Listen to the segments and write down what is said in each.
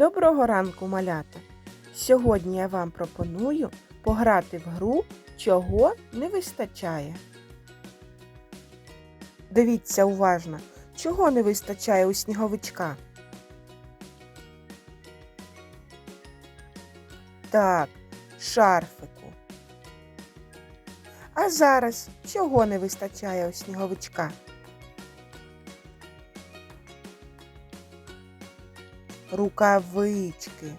Доброго ранку, малята! Сьогодні я вам пропоную пограти в гру, чого не вистачає. Дивіться уважно, чого не вистачає у сніговичка. Так, шарфику. А зараз чого не вистачає у сніговичка? Рукавички.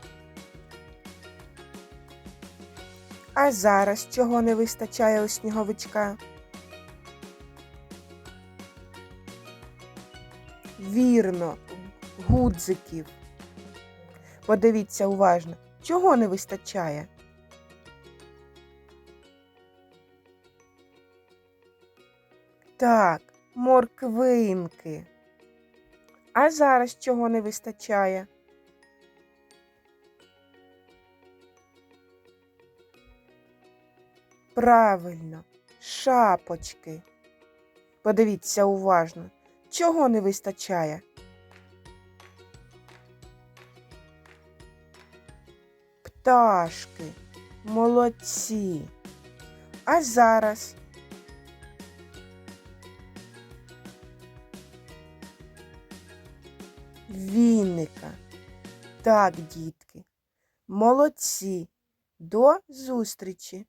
А зараз чого не вистачає у сніговичка? Вірно, гудзиків. Подивіться уважно, чого не вистачає? Так, морквинки. А зараз чого не вистачає? Правильно, шапочки. Подивіться уважно, чого не вистачає? Пташки, молодці. А зараз віника. Так, дітки, молодці. До зустрічі!